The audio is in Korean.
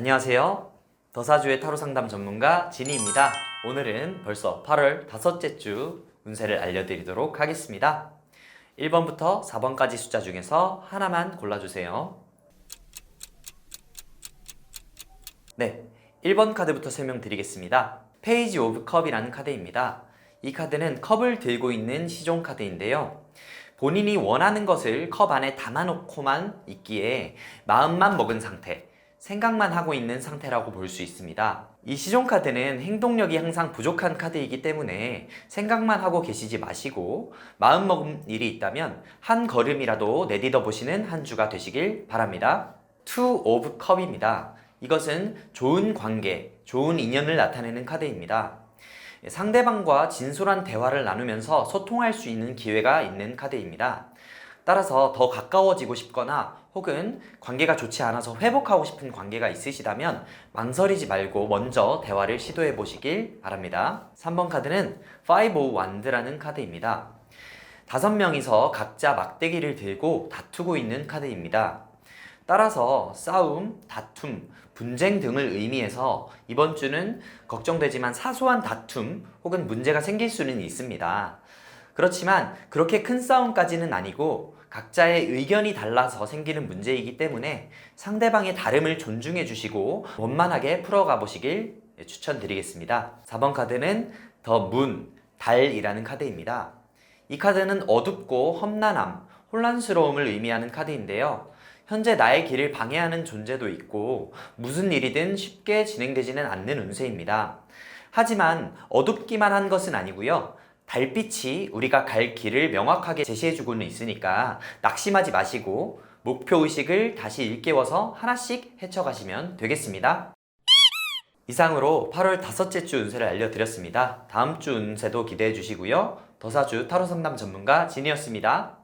안녕하세요. 더사주의 타로 상담 전문가 진희입니다. 오늘은 벌써 8월 다섯째 주 운세를 알려드리도록 하겠습니다. 1번부터 4번까지 숫자 중에서 하나만 골라주세요. 네, 1번 카드부터 설명 드리겠습니다. 페이지 오브 컵이라는 카드입니다. 이 카드는 컵을 들고 있는 시종 카드인데요. 본인이 원하는 것을 컵 안에 담아놓고만 있기에 마음만 먹은 상태, 생각만 하고 있는 상태라고 볼 수 있습니다. 이 시종 카드는 행동력이 항상 부족한 카드이기 때문에 생각만 하고 계시지 마시고 마음 먹은 일이 있다면 한 걸음이라도 내딛어 보시는 한 주가 되시길 바랍니다. Two of Cup입니다. 이것은 좋은 관계, 좋은 인연을 나타내는 카드입니다. 상대방과 진솔한 대화를 나누면서 소통할 수 있는 기회가 있는 카드입니다. 따라서 더 가까워지고 싶거나 혹은 관계가 좋지 않아서 회복하고 싶은 관계가 있으시다면 망설이지 말고 먼저 대화를 시도해 보시길 바랍니다. 3번 카드는 Five of Wands라는 카드입니다. 다섯 명이서 각자 막대기를 들고 다투고 있는 카드입니다. 따라서 싸움, 다툼, 분쟁 등을 의미해서 이번 주는 걱정되지만 사소한 다툼 혹은 문제가 생길 수는 있습니다. 그렇지만 그렇게 큰 싸움까지는 아니고 각자의 의견이 달라서 생기는 문제이기 때문에 상대방의 다름을 존중해 주시고 원만하게 풀어가 보시길 추천드리겠습니다. 4번 카드는 더 문, 달이라는 카드입니다. 이 카드는 어둡고 험난함, 혼란스러움을 의미하는 카드인데요. 현재 나의 길을 방해하는 존재도 있고 무슨 일이든 쉽게 진행되지는 않는 운세입니다. 하지만 어둡기만 한 것은 아니고요. 달빛이 우리가 갈 길을 명확하게 제시해주고는 있으니까 낙심하지 마시고 목표 의식을 다시 일깨워서 하나씩 헤쳐가시면 되겠습니다. 이상으로 8월 다섯째 주 운세를 알려드렸습니다. 다음 주 운세도 기대해 주시고요. 더사주 타로 상담 전문가 진이었습니다.